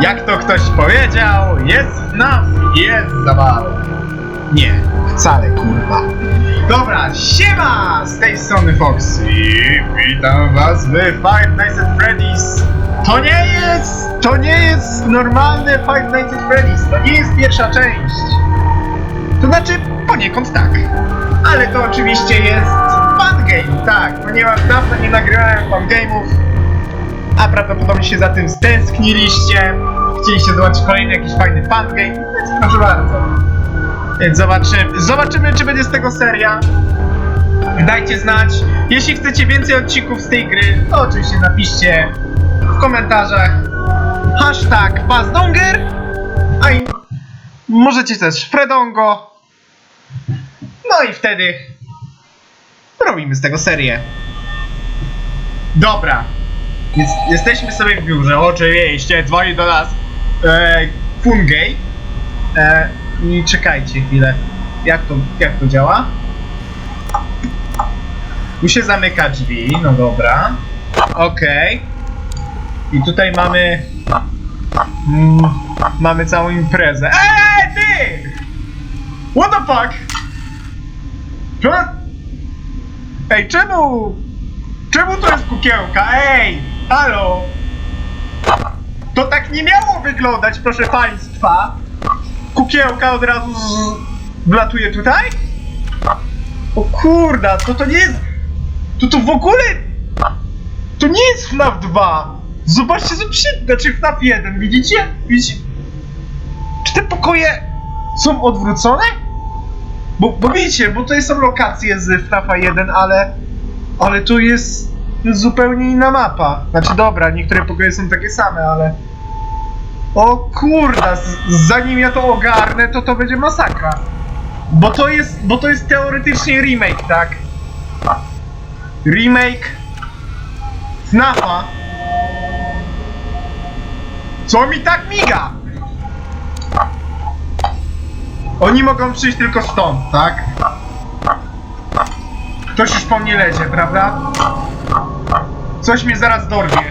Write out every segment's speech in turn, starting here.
Jak to ktoś powiedział, jest FNAF, jest zabawa. Nie, wcale kurwa. Dobra, siema! Z tej strony Foxy. Witam was w Five Nights at Freddy's. To nie jest, to nie jest normalne Five Nights at Freddy's. To nie jest pierwsza część. To znaczy, poniekąd tak. Ale to oczywiście jest fun game, tak, ponieważ dawno nie nagrałem fun game'ów, a prawdopodobnie się za tym stęskniliście. Chcieliście zobaczyć kolejny jakiś fajny fun game, więc proszę bardzo. Więc zobaczymy, zobaczymy czy będzie z tego seria. Dajcie znać. Jeśli chcecie więcej odcinków z tej gry, to oczywiście napiszcie w komentarzach hashtag Bazdonger, a i możecie też Fredongo. No i wtedy robimy z tego serię. Dobra. Jest, jesteśmy sobie w biurze, oczywiście, dzwoni do nas e, Fungay. E, I czekajcie chwilę. Jak to, jak to działa? Tu się zamyka drzwi, no dobra. Okej. I tutaj mamy... Mm, mamy całą imprezę. Eee, ty! What the fuck? Czemu... Ej, czemu... Czemu to jest kukiełka? Ej! Halo! To tak nie miało wyglądać, proszę państwa! Kukiełka od razu z... wlatuje tutaj? O kurda, to to nie jest... To to w ogóle... To nie jest FNAF 2! Zobaczcie, co przy... Znaczy FNAF 1, widzicie? Widzicie? Czy te pokoje są odwrócone? Bo, bo widzicie, bo to są lokacje z FNAFa 1, ale... Ale tu jest zupełnie inna mapa. Znaczy dobra, niektóre pokoje są takie same, ale... O kurda, zanim ja to ogarnę, to to będzie masakra. Bo to jest, bo to jest teoretycznie remake, tak? Remake FNAFa. Co mi tak miga? Oni mogą przyjść tylko stąd, tak? Ktoś już po mnie lecie, prawda? Coś mnie zaraz dorwie.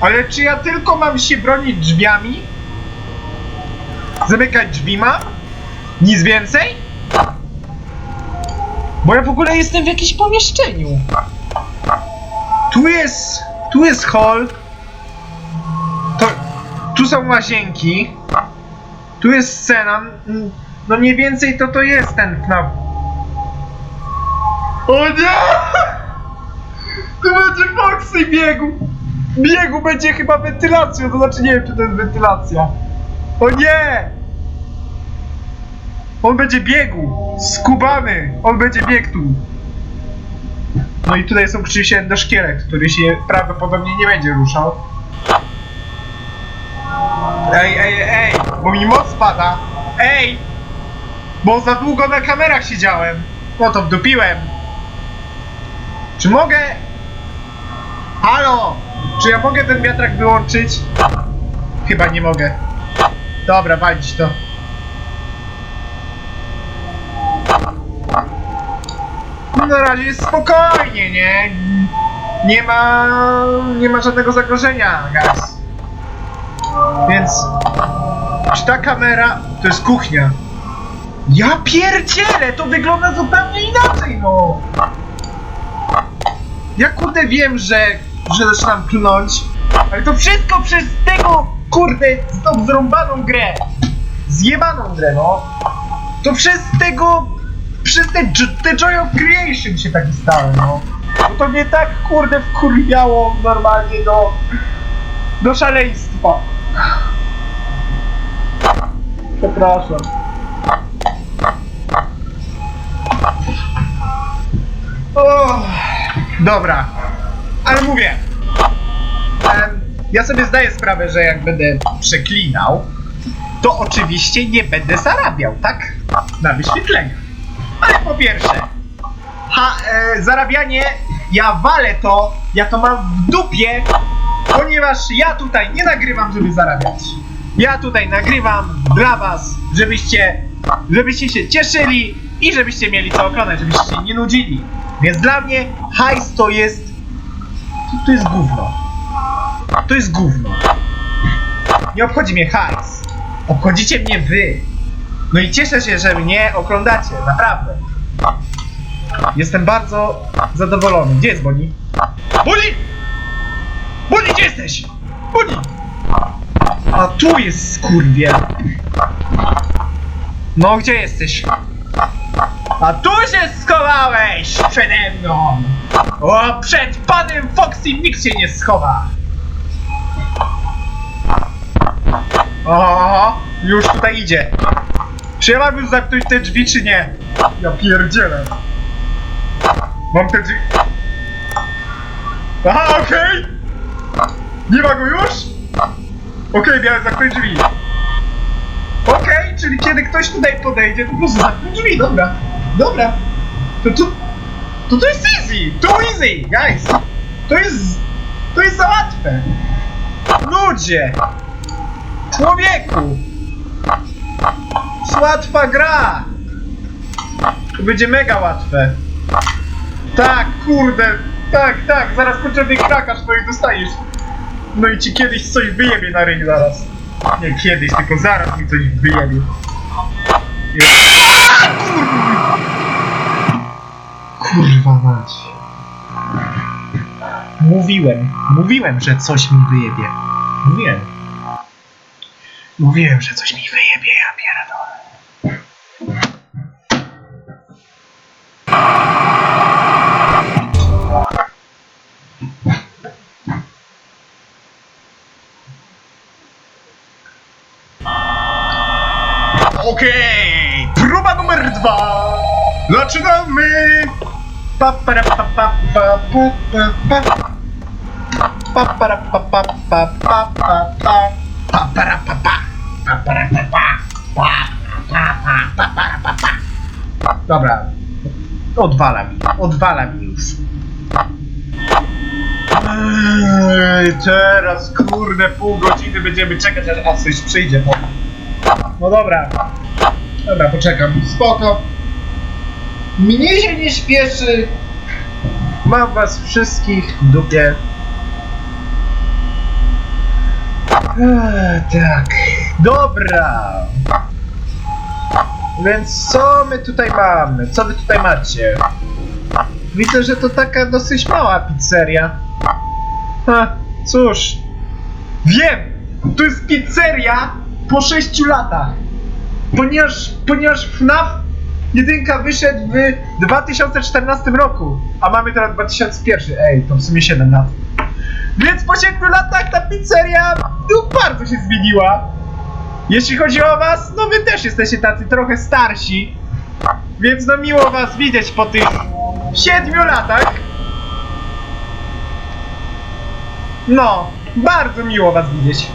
Ale czy ja tylko mam się bronić drzwiami? Zamykać drzwi mam? Nic więcej? Bo ja w ogóle jestem w jakimś pomieszczeniu. Tu jest... Tu jest hall. To... Tu są łazienki. Tu jest scena. Mm, No mniej więcej to to jest ten FNAF. O nie! To będzie Foxy biegu! Biegu będzie chyba wentylacją, to znaczy nie wiem czy to jest wentylacja. O nie! On będzie biegł! Skubany! On będzie biegł tu! No i tutaj są oczywiście endoszkielet, który się prawdopodobnie nie będzie ruszał. Ej, ej, ej! Bo mi moc spada! Ej! Bo za długo na kamerach siedziałem! No to wdupiłem! Czy mogę... Halo! Czy ja mogę ten wiatrak wyłączyć? Chyba nie mogę. Dobra, walić to. No na razie jest spokojnie, nie? Nie ma... nie ma żadnego zagrożenia, gaz. Więc... Czy ta kamera... to jest kuchnia. Ja pierdzielę! To wygląda zupełnie inaczej, no! Ja kurde wiem, że, że zaczynam klnąć, ale to wszystko przez tego, kurde, z tą zrąbaną grę. Zjebaną grę, no. To przez tego, przez te, te Joy of Creation się taki stałem, no. Bo to mnie tak, kurde, wkurwiało normalnie do, do szaleństwa. Przepraszam. Oh. Dobra, ale mówię. ja sobie zdaję sprawę, że jak będę przeklinał, to oczywiście nie będę zarabiał, tak? Na wyświetleniach. Ale po pierwsze, ha, e, zarabianie, ja walę to, ja to mam w dupie, ponieważ ja tutaj nie nagrywam, żeby zarabiać. Ja tutaj nagrywam dla was, żebyście, żebyście się cieszyli i żebyście mieli co oglądać, żebyście się nie nudzili. Więc dla mnie hajs to jest... To, jest gówno. To jest gówno. Nie obchodzi mnie hajs. Obchodzicie mnie wy. No i cieszę się, że mnie oglądacie, naprawdę. Jestem bardzo zadowolony. Gdzie jest Boni? Boni! Boni, gdzie jesteś? Boni! A tu jest skurwiel. No, gdzie jesteś? A tu się schowałeś przede mną! O, przed panem Foxy nikt się nie schowa! O, już tutaj idzie. Czy ja mam już zamknąć te drzwi, czy nie? Ja pierdzielę. Mam te drzwi... Aha, okej! Nie ma go już? Okej, miałem zamknąć drzwi. Okej, czyli kiedy ktoś tutaj podejdzie, to po prostu zamknę drzwi, dobra. Dobra. To to... To to jest easy! Too easy, guys! To jest... To jest za łatwe! Ludzie! Człowieku! To jest łatwa gra! To będzie mega łatwe. Tak, kurde! Tak, tak, zaraz potrzebny krakarz, to i dostajesz. No i ci kiedyś coś wyjebie na ryj zaraz. Nie kiedyś, tylko zaraz mi coś wyjebie. Kurwa mać. Mówiłem, mówiłem, że coś mi wyjebie. Mówiłem. Mówiłem, że coś mi wyjebie, ja pierdolę. Okej, próba numer dwa. Zaczynamy. Dobra. Odwala mi, odwala mi już. Ej, teraz kurde pół godziny będziemy czekać aż coś przyjdzie. No dobra. Dobra, poczekam. Spoko. Mnie się nie śpieszy. Mam was wszystkich w dupie. Eee, tak. Dobra. Więc co my tutaj mamy? Co wy tutaj macie? Widzę, że to taka dosyć mała pizzeria. Ha, cóż. Wiem! To jest pizzeria po 6 latach. Ponieważ, ponieważ FNAF jedynka wyszedł w 2014 roku, a mamy teraz 2001. Ej, to w sumie 7 lat. Więc po 7 latach ta pizzeria no, bardzo się zmieniła. Jeśli chodzi o was, no wy też jesteście tacy trochę starsi. Więc no miło was widzieć po tych 7 latach. No, bardzo miło was widzieć.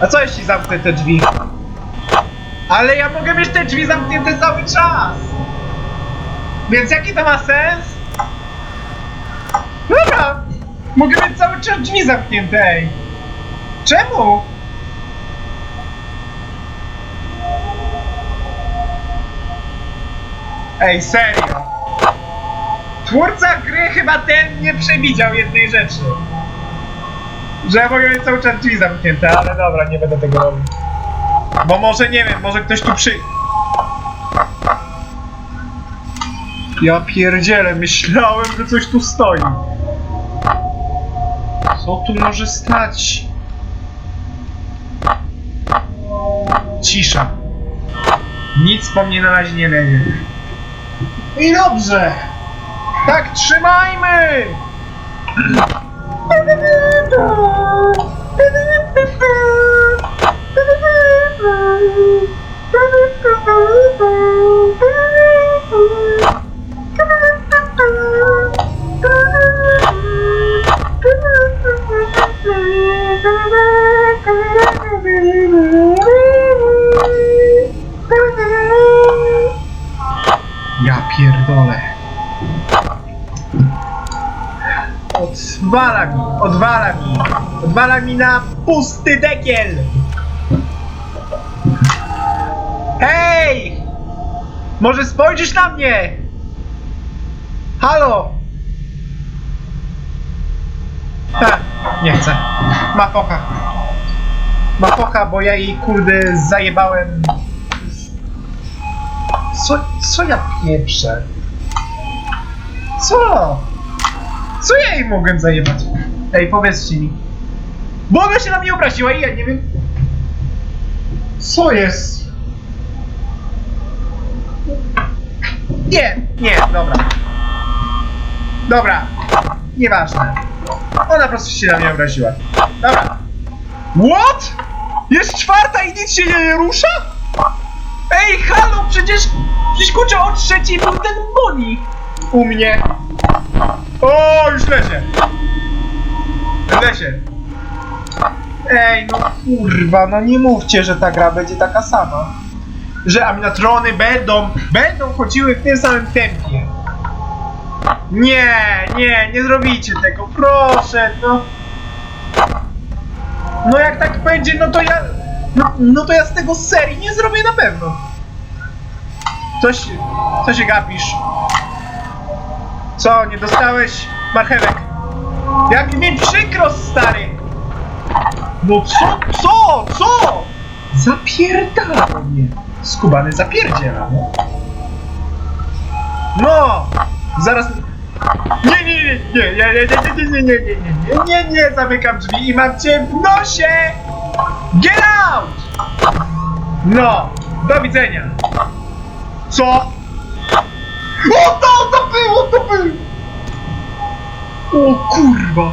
A co jeśli zamknę te drzwi? Ale ja mogę mieć te drzwi zamknięte cały czas! Więc jaki to ma sens? Dobra! Mogę mieć cały czas drzwi zamknięte, ej! Czemu? Ej, serio! Twórca gry chyba ten nie przewidział jednej rzeczy. Że ja mogę mieć cały czas drzwi zamknięte, ale dobra, nie będę tego robił. Bo może nie wiem, może ktoś tu przy... Ja pierdzielę, myślałem, że coś tu stoi. Co tu może stać? Cisza. Nic po mnie na razie nie lezie. I dobrze! Tak trzymajmy! Odwala mi, odwala mi, na pusty dekiel. Hej! Może spojrzysz na mnie? Halo? Ha, nie chcę. Ma focha. Mapocha, bo ja jej kurde zajebałem. Co, co ja pieprzę? Co? Co ja jej mogłem zajebać? Ej, powiedzcie mi. Bo ona się na mnie obraziła i ja nie wiem. Co jest? Nie, nie, dobra. Dobra. Nieważne. Ona po prostu się na mnie obraziła. Dobra. What? Jest czwarta i nic się nie rusza? Ej, halo, przecież... Przecież kurczę, od trzeciej był ten Boni. U mnie. O, już lesie. Lesie. Ej, no kurwa, no nie mówcie, że ta gra będzie taka sama. Że animatrony będą, będą chodziły w tym samym tempie. Nie, nie, nie zrobicie tego, proszę, no. No jak tak będzie, no to ja, no, no to ja z tego serii nie zrobię na pewno. Coś, co się gapisz? Co, nie dostałeś marchewek? Jak mi przykro, stary! No co, co, co? Zapierdala mnie. Skubany zapierdziela, no. No! Zaraz... Nie, nie, nie, nie, nie, nie, nie, nie, nie, nie, nie, nie, nie, nie, nie, zamykam drzwi i mam cię w nosie! Get out! No, do widzenia. Co? O, to, to było, to było! O kurwa!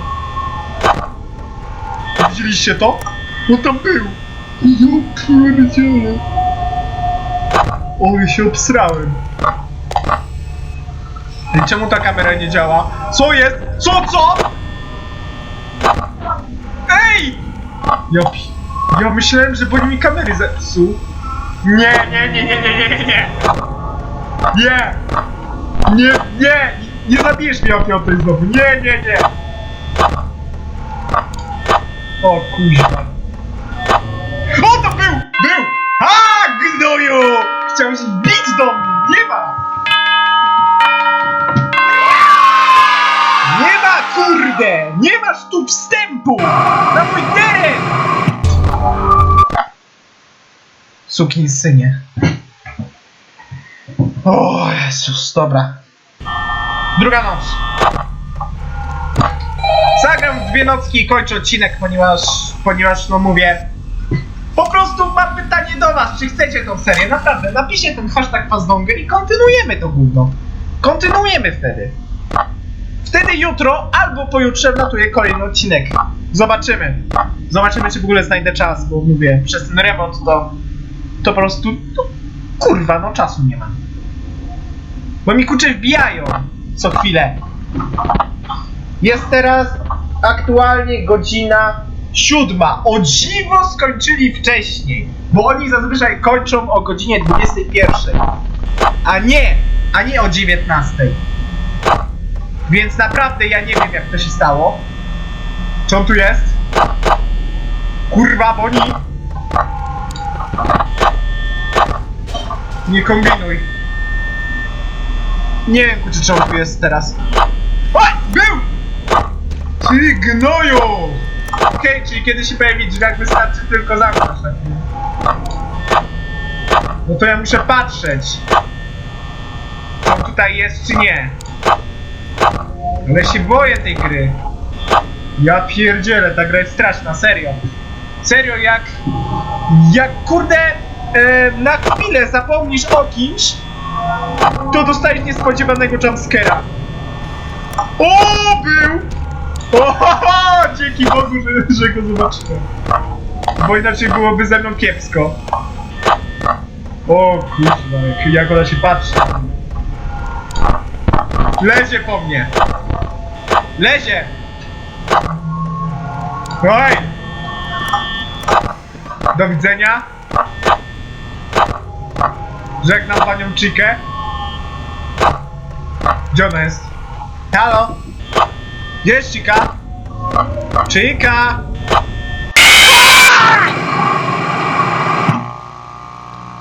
Widzieliście to? No tam był! Ja pierdzielę! O, ja się obsrałem. I czemu ta kamera nie działa? Co jest? Co, co? Ej! Ja, pi- ja myślałem, że Boni mi kamery zepsuł. Nie, nie, nie, nie, nie, nie, nie, nie. Nie! Nie, nie! Nie zabijesz mnie o piątej znowu. Nie, nie, nie! O kuźwa. O, to był! Był! A, gnoju! Chciałeś bić do mnie! Nie ma! Nie ma, kurde! Nie masz tu wstępu! Na mój teren! Sukinsynie. O Jezus, dobra. Druga noc. Zagram w dwie nocki i kończę odcinek, ponieważ, ponieważ no mówię, po prostu mam pytanie do was, czy chcecie tą serię? Naprawdę, napiszcie ten hashtag Fazdongę i kontynuujemy to gówno. Kontynuujemy wtedy. Wtedy jutro albo pojutrze wlatuje kolejny odcinek. Zobaczymy. Zobaczymy, czy w ogóle znajdę czas, bo mówię, przez ten remont to, to po prostu, no, kurwa, no czasu nie mam. Bo mi kucze wbijają co chwilę. Jest teraz aktualnie godzina siódma. O dziwo skończyli wcześniej, bo oni zazwyczaj kończą o godzinie 21. A nie, a nie o 19. Więc naprawdę ja nie wiem jak to się stało. Czy on tu jest? Kurwa, Boni! Nie kombinuj. Nie wiem, czy tu jest teraz. Oj, był! Ty gnoju! Okej, czyli kiedy się pojawi drzwiach wystarczy tylko zamknąć na chwilę. No to ja muszę patrzeć. On tutaj jest, czy nie. Ale się boję tej gry. Ja pierdzielę, ta gra jest straszna, serio. Serio, jak... Jak kurde... E, na chwilę zapomnisz o kimś, to dostajesz niespodziewanego jumpscare'a. O, był! O, ho, ho, dzięki Bogu, że, że go zobaczyłem. Bo inaczej byłoby ze mną kiepsko. O kurwa, jak, jak ona się patrzy. Lezie po mnie. Lezie! Oj! Do widzenia. Żegnam panią Chikę. Gdzie ona jest? Halo? Jest Chica? Chica!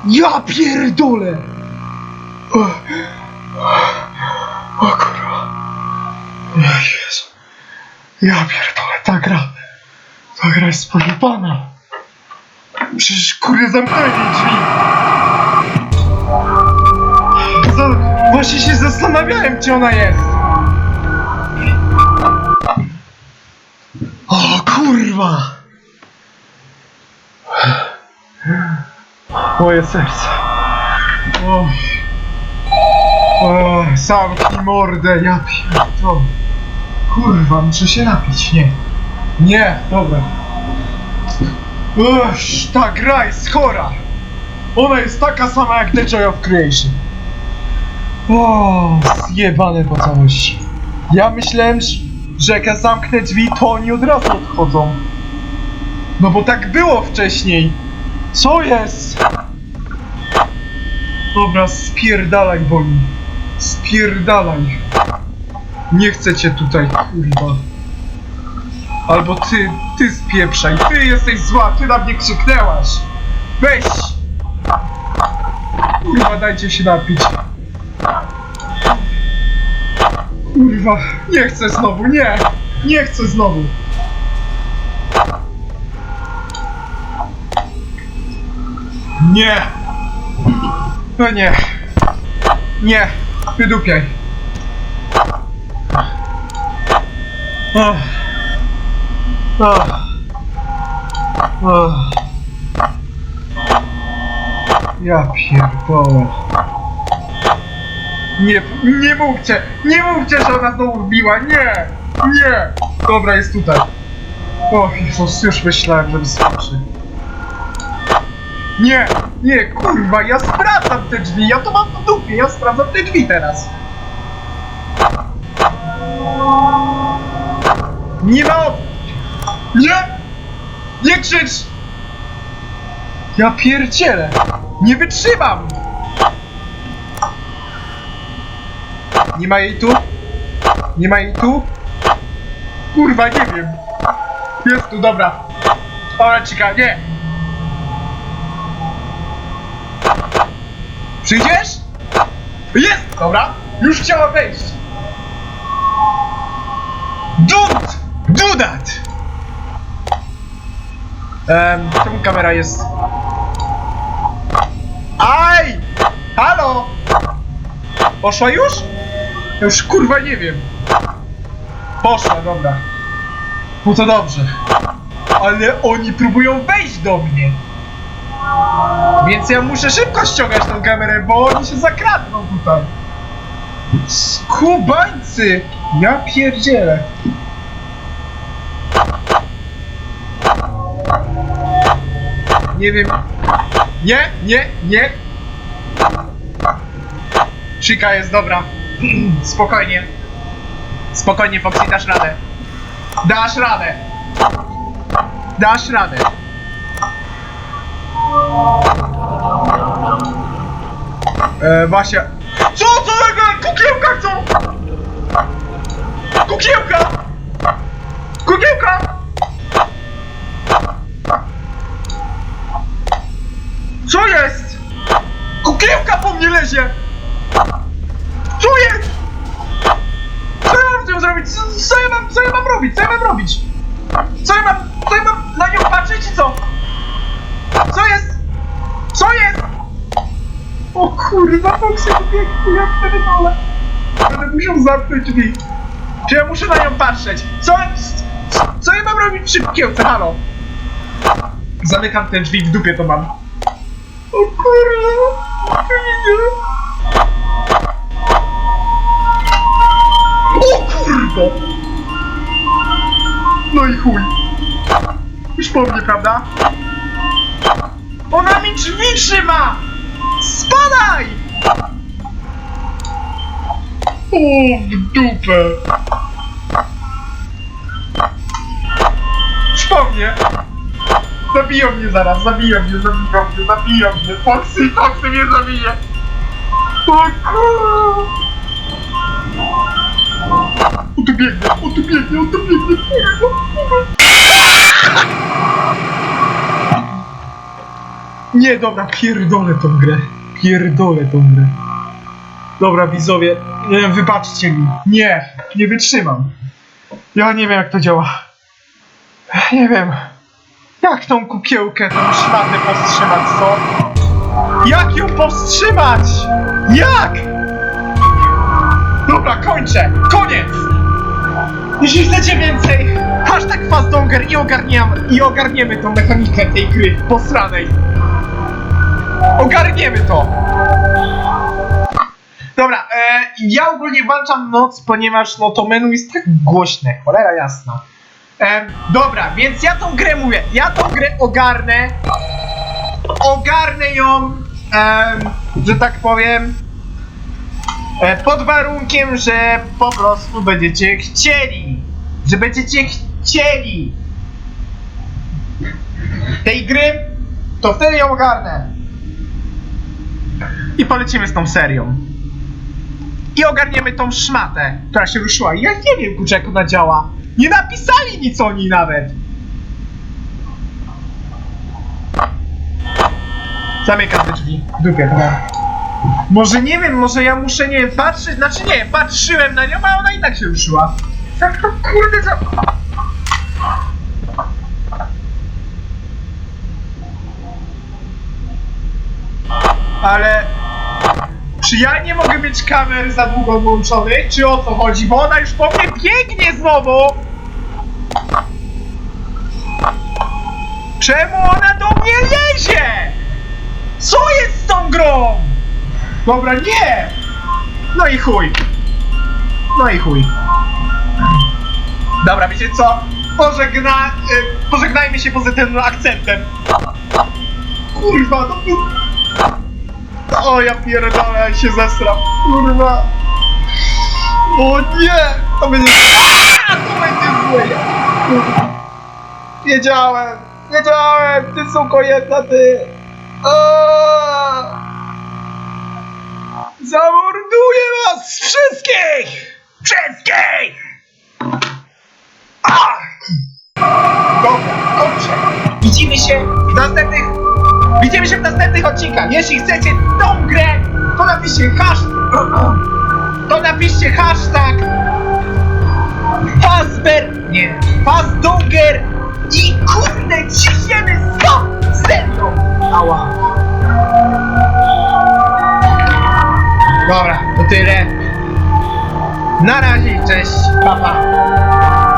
Ja pierdolę! O, o kurwa. O Jezu. Ja pierdolę, ta gra. Ta gra jest pojebana. Przecież kurde zamknęli drzwi. Właśnie się zastanawiałem, gdzie ona jest. O kurwa! Moje serce. O, o zamknij mordę, ja pierdolę. Kurwa, muszę się napić, nie. Nie, dobra. Uż, ta gra jest chora. Ona jest taka sama jak The Joy of Creation. O, zjebane po całości. Ja myślałem, że- jak ja zamknę drzwi, to oni od razu odchodzą. No bo tak było wcześniej. Co jest? Dobra, spierdalaj, Boni. Spierdalaj. Nie chcę cię tutaj, kurwa. Albo ty, ty spieprzaj, ty jesteś zła, ty na mnie krzyknęłaś. Weź! Kurwa, dajcie się napić. Kurwa, nie chcę znowu, nie! Nie chcę znowu. Nie! No nie. Nie, wydupiaj. Ach. Ach. Ach. Ja pierdolę. Nie, nie mówcie, nie mówcie, że ona znowu wbiła, nie, nie. Dobra, jest tutaj. O Jezus, już myślałem, że wyskoczy. Nie, nie, kurwa, ja sprawdzam te drzwi, ja to mam w dupie, ja sprawdzam te drzwi teraz. Nie ma op- Nie! Nie krzycz! Ja pierdzielę! Nie wytrzymam! Nie ma jej tu? Nie ma jej tu? Kurwa, nie wiem. Jest tu, dobra. Czeka, nie. Przyjdziesz? Jest! Dobra, już chciała wejść. Don't do that! Um, czemu kamera jest... Aj! Halo! Poszła już? Ja Już kurwa nie wiem. Poszła, dobra. No to dobrze. Ale oni próbują wejść do mnie. Więc ja muszę szybko ściągać tą kamerę, bo oni się zakradną tutaj. Skubańcy! Ja pierdzielę. Nie wiem. Nie, nie, nie. Chica jest dobra. Spokojnie. Spokojnie, Foxy, dasz radę. Dasz radę. Dasz radę. E, Basia. Co, co? Kukiełka chcą! Kukiełka! Co jest? Kukiełka po mnie lezie! Co jest? Co ja mam z nią zrobić? Co, co ja mam, co ja mam robić? Co ja mam robić? Co ja mam, co ja mam na nią patrzeć i co? Co jest? Co jest? O kurwa, Foxy biegnie, ja pierdolę. Będę zamknąć drzwi. Czy ja muszę na nią patrzeć? Co, co, ja mam robić przy kiełce, halo? Zamykam te drzwi, w dupie to mam. O kurwa. O kurwa! No i chuj. Już po mnie, prawda? Ona mi drzwi trzyma! Spadaj! O, w dupę! Już po mnie! Zabiją mnie zaraz, zabiją mnie, zabiją mnie, zabiją mnie! Foxy, Foxy mnie zabije! O kurwa! O tu biegnie, o tu biegnie, o tu biegnie, kurwa, kurwa! Nie, dobra, pierdolę tą grę. Pierdolę tą grę. Dobra, widzowie, nie, wybaczcie mi. Nie, nie wytrzymam. Ja nie wiem, jak to działa. Nie wiem. Jak tą kukiełkę, tą szmatę powstrzymać, co? Jak ją powstrzymać? Jak? Dobra, kończę! Koniec! Jeśli chcecie więcej, hashtag fastdonger i ogarniamy, i ogarniemy tą mechanikę tej gry posranej. Ogarniemy to! Dobra, e, ja ogólnie włączam noc, ponieważ no to menu jest tak głośne, cholera jasna. E, dobra, więc ja tą grę mówię, ja tą grę ogarnę, ogarnę ją, em, że tak powiem, e, pod warunkiem, że po prostu będziecie chcieli, że będziecie chcieli tej gry, to wtedy ją ogarnę. I polecimy z tą serią. I ogarniemy tą szmatę, która się ruszyła. Ja nie wiem, kurczę, jak ona działa. Nie napisali nic o niej nawet. Zamykam te drzwi. Dupę, dobra. Może nie wiem, może ja muszę, nie wiem, patrzeć, znaczy nie, patrzyłem na nią, a ona i tak się ruszyła. Jak to kurde za... Ale... Czy ja nie mogę mieć kamer za długo włączonych? Czy o co chodzi? Bo ona już po mnie biegnie znowu! Czemu ona do mnie lezie? Co jest z tą grą? Dobra, nie! No i chuj. No i chuj. Dobra, wiecie co? Pożegna... Y, pożegnajmy się pozytywnym akcentem. Kurwa, to. O, ja pierdolę, jak się zesram. Kurwa. O nie! To będzie... A, to będzie złe. Kurwa. Wiedziałem! Wiedziałem! Ty suko jedna, ty! Aaaa! Zamorduję was wszystkich! Wszystkich! Ach! Dobra, kończę. Widzimy się w następnych... Widzimy się w następnych odcinkach. Jeśli chcecie tą grę, to napiszcie hashtag... To napiszcie hashtag... Fazber... Nie. Fazdonger i kurde ciśniemy stop! Serio! Ała. Dobra, to tyle. Na razie, cześć, pa pa.